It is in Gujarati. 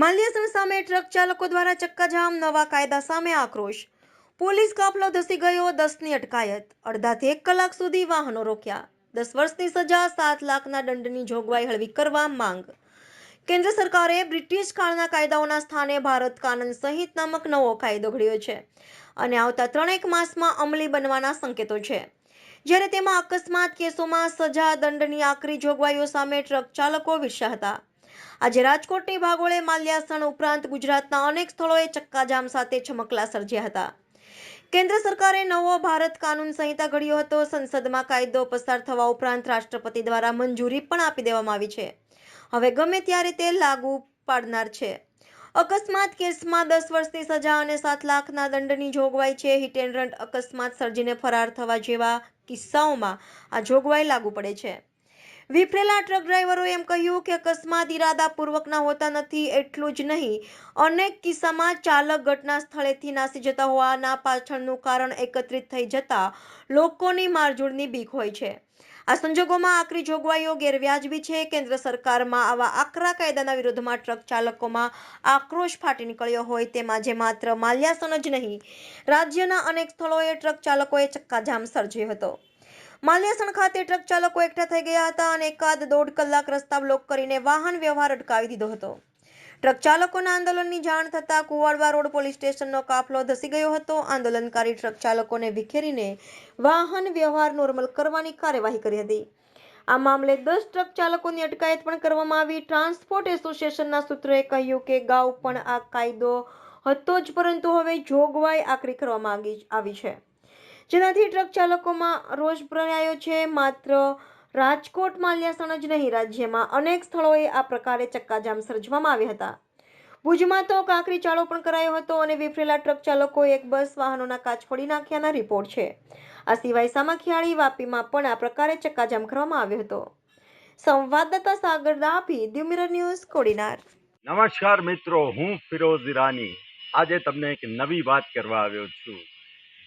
માલ્યાસણ સામે ટ્રક ચાલકો દ્વારા ચક્કાજામ નવા કાયદા સામે આક્રોશ. પોલીસ કાફલો ધસી ગયો, દસની અટકાયત. અડધાથી એક કલાક સુધી વાહનો રોક્યા. દસ વર્ષની સજા, સાત લાખના દંડની જોગવાઈ હળવી કરવા માંગ. કેન્દ્ર સરકારે બ્રિટિશ કાળના કાયદાઓના સ્થાને ભારત કાનૂન સહિત નામક નવો કાયદો ઘડ્યો છે અને આવતા ત્રણેક માસમાં અમલી બનવાના સંકેતો છે. જ્યારે તેમાં અકસ્માત કેસોમાં સજા, દંડની આકરી જોગવાઈઓ સામે ટ્રક ચાલકો વિશ્યા હતા આજે રાજકોટની ભાગોળે માલ્યાસણ ઉપરાંત ગુજરાતના અનેક સ્થળોએ ચક્કાજામ સાથે છમકલા સર્જ્યા હતા. કેન્દ્ર સરકારે નવો ભારત કાનૂન સંહિતા ઘડ્યો હતો. સંસદમાં કાયદો પસાર થવા ઉપરાંત રાષ્ટ્રપતિ દ્વારા મંજૂરી પણ આપી દેવામાં આવી છે. હવે ગમે ત્યારે તે લાગુ પાડનાર છે. અકસ્માત કેસમાં દસ વર્ષની સજા અને સાત લાખના દંડની જોગવાઈ છે. હિટ એન્ડ રન અકસ્માત સર્જીને ફરાર થવા જેવા કિસ્સાઓમાં આ જોગવાઈ લાગુ પડે છે. વિફરેલા ટ્રક ડ્રાઈવરોએ એમ કહ્યું કે અકસ્માત ઇરાદાપૂર્વકના હોતા નથી એટલું જ નહીં. અનેક કિસ્સામાં ચાલક ઘટના સ્થળેથી નાસી જતા હોવાના પાછળનું કારણ એકત્રિત થઈ જતા લોકોની મારઝૂડની બીક હોય છે. આ સંજોગોમાં આકરી જોગવાઈઓ ગેરવ્યાજબી છે. કેન્દ્ર સરકારમાં આવા આકરા કાયદાના વિરોધમાં ટ્રક ચાલકોમાં આક્રોશ ફાટી નીકળ્યો હોય તેમાં જે માત્ર માલ્યાસન જ નહીં, રાજ્યના અનેક સ્થળોએ ટ્રક ચાલકોએ ચક્કાજામ સર્જ્યો હતો. માલ્યાસણ ખાતે ટ્રક ચાલકો એકઠા થઈ ગયા હતા અને એકાદ દોઢ કલાક રસ્તા બ્લોક કરીને વાહન વ્યવહાર અટકાવી દીધો હતો. ટ્રક ચાલકોના આંદોલનની જાણ થતાં કુવાડવા રોડ પોલીસ સ્ટેશનનો કાફલો ધસી ગયો હતો. આંદોલનકારી ટ્રક ચાલકોને વિખેરીને વાહન વ્યવહાર નોર્મલ કરવાની કાર્યવાહી કરી હતી. આ મામલે દસ ટ્રક ચાલકોની અટકાયત પણ કરવામાં આવી. ટ્રાન્સપોર્ટ એસોસિએશનના સૂત્રોએ કહ્યું કે અગાઉ પણ આ કાયદો હતો જ, પરંતુ હવે જોગવાઈ આકરી કરવામાં આવી છે. જેનાથી ટ્રક ચાલકોમાં રોષ ભરાયો છે. માત્ર રાજકોટ માલ્યાસણ જ નહીં, રાજ્યમાં અનેક સ્થળોએ આ પ્રકારે ચક્કાજામ સર્જવામાં આવ્યા હતા. ભુજમાં તો કાંકરી ચાળો પણ કરાયો હતો અને વિફરેલા ટ્રક ચાલકોએ એક બસ વાહનોના કાચ ફોડી નાખ્યાના રિપોર્ટ છે. આ સિવાય સામાખિયાળી વાપીમાં પણ આ પ્રકારે ચક્કાજામ કરવામાં આવ્યો હતો. સંવાદદાતા સાગર દાભી દ્યુમિરર ન્યૂઝ, કોડીનાર. નમસ્કાર મિત્રો, હું ફિરોઝ ઈરાની. આજે તમને એક નવી વાત કરવા આવ્યો છું.